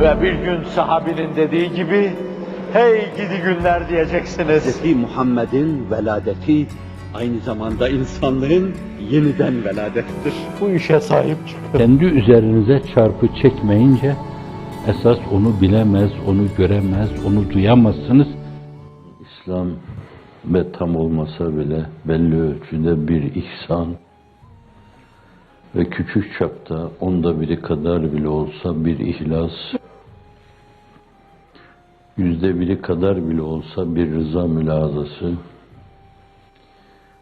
Ve bir gün sahabinin dediği gibi, hey gidi günler diyeceksiniz. Hz. Muhammed'in veladeti aynı zamanda insanlığın yeniden veladettir. Bu işe sahip çıkın. Kendi üzerinize çarpı çekmeyince esas onu bilemez, onu göremez, onu duyamazsınız. İslam ve tam olmasa bile belli ölçüde bir ihsan ve küçük çapta onda biri kadar bile olsa bir ihlas, yüzde biri kadar bile olsa bir rıza mülazası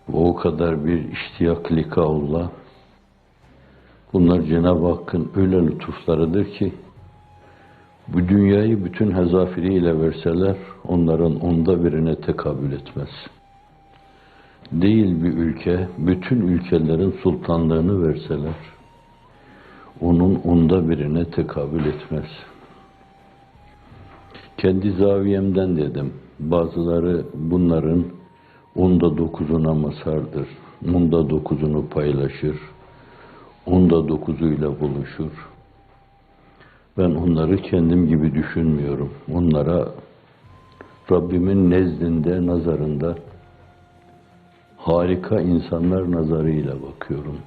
ve o kadar bir iştiyak likaullah Bunlar Cenab-ı Hakk'ın öyle lütuflarıdır ki bu dünyayı bütün hezafiriyle verseler onların onda birine tekabül etmez. Değil bir ülke, bütün ülkelerin sultanlığını verseler onun onda birine tekabül etmez. Kendi zaviyemden dedim. Bazıları bunların onda dokuzuna masardır. Onda dokuzunu paylaşır onda dokuzuyla buluşur. Ben onları kendim gibi düşünmüyorum. Onlara Rabbimin nezdinde, nazarında harika insanlar nazarıyla bakıyorum.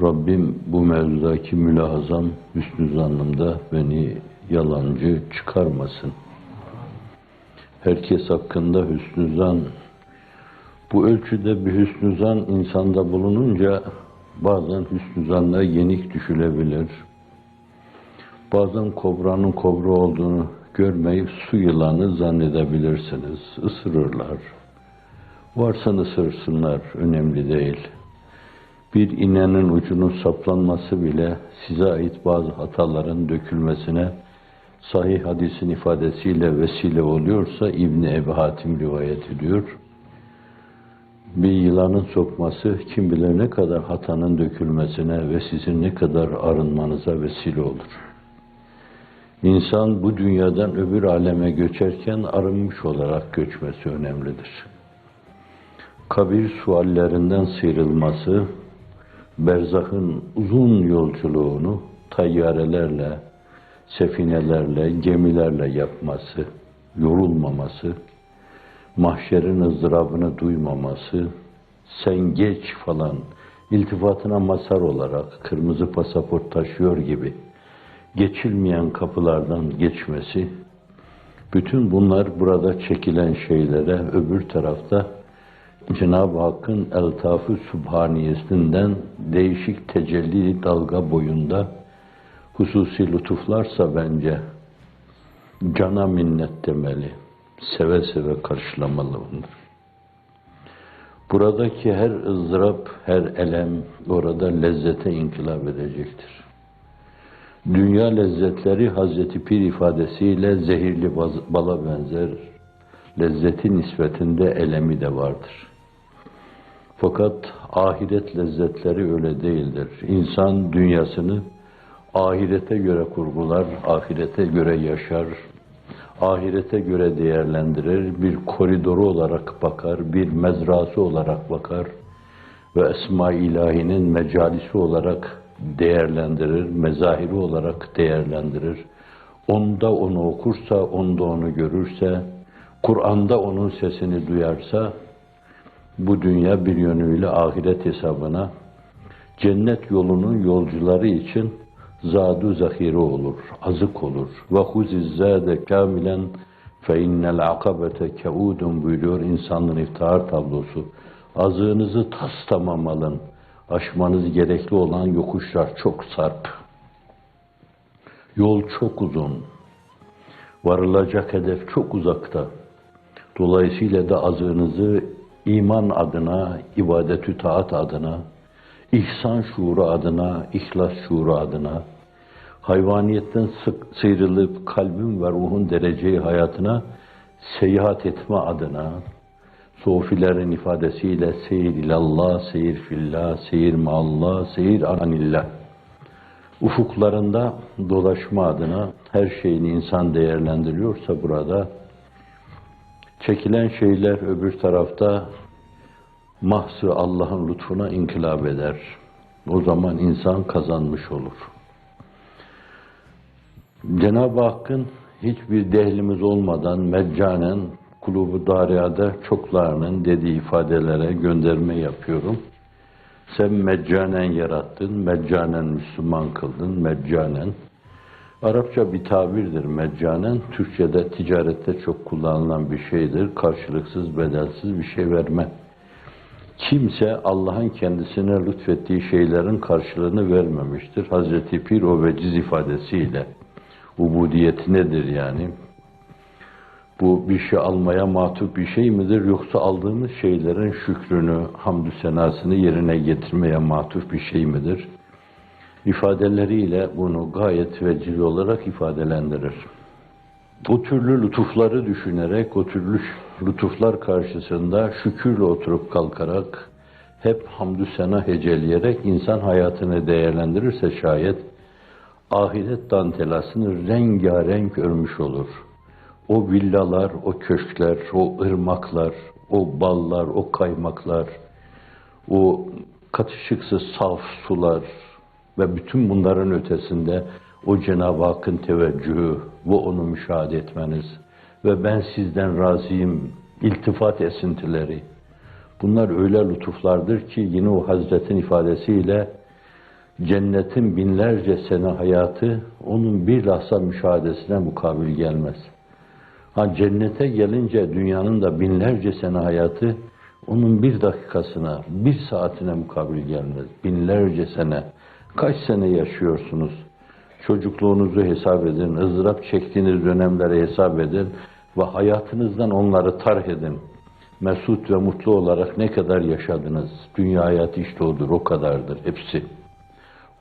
Rabbim bu mevzudaki mülahazam, hüsnü zannımda beni yalancı çıkarmasın. Herkes hakkında hüsnü zan, bu ölçüde bir hüsnü zan insanda bulununca bazen hüsnü zanla yenik düşülebilir. Bazen kobranın kobra olduğunu görmeyip su yılanı zannedebilirsiniz. Isırırlar. Varsa ısırsınlar, önemli değil. Bir iğnenin ucunun saplanması bile size ait bazı hataların dökülmesine sahih hadisin ifadesiyle vesile oluyorsa İbni Ebi Hatim rivayet ediyor bir yılanın sokması kim bilir ne kadar hatanın dökülmesine ve sizin ne kadar arınmanıza vesile olur. İnsan bu dünyadan öbür aleme göçerken arınmış olarak göçmesi önemlidir. Kabir suallerinden sıyrılması, berzahın uzun yolculuğunu tayyarelerle, sefinelerle, gemilerle yapması, yorulmaması, mahşerin ızdırabını duymaması, sen geç falan iltifatına mazhar olarak kırmızı pasaport taşıyor gibi geçilmeyen kapılardan geçmesi, bütün bunlar burada çekilen şeylere öbür tarafta Cenab-ı Hakk'ın eltafı sübhaniyesinden değişik tecelli dalga boyunda hususi lütuflarsa bence cana minnet demeli seve seve karşılamalı bunlar. Buradaki her ızdırap, her elem orada lezzete inkılap edecektir. Dünya lezzetleri Hazreti Pir ifadesiyle zehirli bala benzer. Lezzeti nispetinde elemi de vardır. Fakat ahiret lezzetleri öyle değildir. İnsan dünyasını ahirete göre kurgular, ahirete göre yaşar, ahirete göre değerlendirir, bir koridoru olarak bakar, bir mezrası olarak bakar ve Esma-i İlahi'nin mecalisi olarak değerlendirir, mezahiri olarak değerlendirir. Onda onu okursa, onda onu görürse, Kur'an'da onun sesini duyarsa, bu dünya bir yönüyle ahiret hesabına, cennet yolunun yolcuları için zadu zahire olur, azık olur. Ve huziz zade kamilen fe innel akabete keudun buyuruyor insanlığın iftihar tablosu. Azığınızı tas tamam alın. Aşmanız gerekli olan yokuşlar çok sarp. Yol çok uzun. Varılacak hedef çok uzakta. Dolayısıyla da azığınızı iman adına, ibadetü taat adına, ihsan şuuru adına, ihlas şuuru adına, hayvaniyetten sık sıyrılıp kalbin ve ruhun dereceyi hayatına seyahat etme adına, sofilerin ifadesiyle seyir ilallah, seyir fillah, seyir maallah, seyir anillah. Ufuklarında dolaşma adına her şeyini insan değerlendiriyorsa burada, çekilen şeyler öbür tarafta mahsı Allah'ın lütfuna inkılap eder. O zaman insan kazanmış olur. Cenab-ı Hakk'ın hiçbir dehlimiz olmadan meccanen kulubu dariyada çoklarının dediği ifadelere gönderme yapıyorum. Sen meccanen yarattın, meccanen Müslüman kıldın, meccanen. Arapça bir tabirdir meccanen. Türkçe'de ticarette çok kullanılan bir şeydir. Karşılıksız, bedelsiz bir şey verme. Kimse Allah'ın kendisine lütfettiği şeylerin karşılığını vermemiştir. Hazreti Pir o veciz ifadesiyle. Ubudiyeti nedir yani? Bu bir şey almaya matuf bir şey midir yoksa aldığımız şeylerin şükrünü, hamdü senasını yerine getirmeye matuf bir şey midir? İfadeleriyle bunu gayet veciz olarak ifadelendirir. Bu türlü lütufları düşünerek, o türlü lütuflar karşısında şükürle oturup kalkarak, hep hamdü sena heceleyerek insan hayatını değerlendirirse şayet, ahiret dantelasını rengarenk örmüş olur. O villalar, o köşkler, o ırmaklar, o ballar, o kaymaklar, o katışıksız saf sular ve bütün bunların ötesinde o Cenab-ı Hakk'ın teveccühü ve onu müşahede etmeniz ve ben sizden razıyım iltifat esintileri. Bunlar öyle lütuflardır ki yine o Hazretin ifadesiyle cennetin binlerce sene hayatı onun bir lahza müşahadesine mukabil gelmez. Ha cennete gelince dünyanın da binlerce sene hayatı onun bir dakikasına, bir saatine mukabil gelmez. Binlerce sene. Kaç sene yaşıyorsunuz? Çocukluğunuzu hesap edin, ızdırap çektiğiniz dönemleri hesap edin ve hayatınızdan onları tarh edin. Mesut ve mutlu olarak ne kadar yaşadınız? Dünya hayatı işte odur, o kadardır hepsi.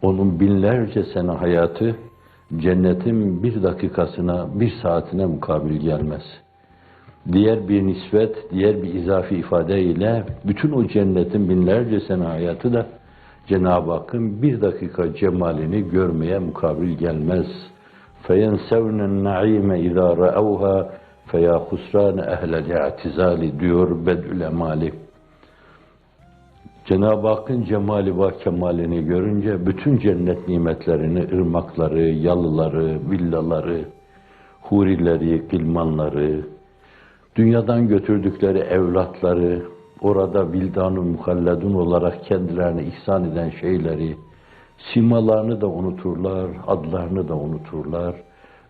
Onun binlerce sene hayatı cennetin bir dakikasına, bir saatine mukabil gelmez. Diğer bir nispet, diğer bir izafi ifade ile bütün o cennetin binlerce sene hayatı da Cenab-ı Hakk'ın bir dakika cemalini görmeye mukabil gelmez. فَيَنْسَوْنَ النَّعِيمَ اِذَا رَأَوْهَا فَيَا خُسْرَانَ اَهْلَ الْاَعْتِزَالِ diyor Bedül Emali. Cenab-ı Hakk'ın cemali ve kemalini görünce bütün cennet nimetlerini, ırmakları, yalıları, villaları, hurileri, gılmanları, dünyadan götürdükleri evlatları, orada vildan-ı muhalledun olarak kendilerine ihsan eden şeyleri, simalarını da unuturlar, adlarını da unuturlar.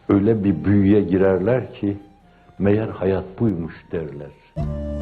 Öyle bir büyüye girerler ki, meğer hayat buymuş derler.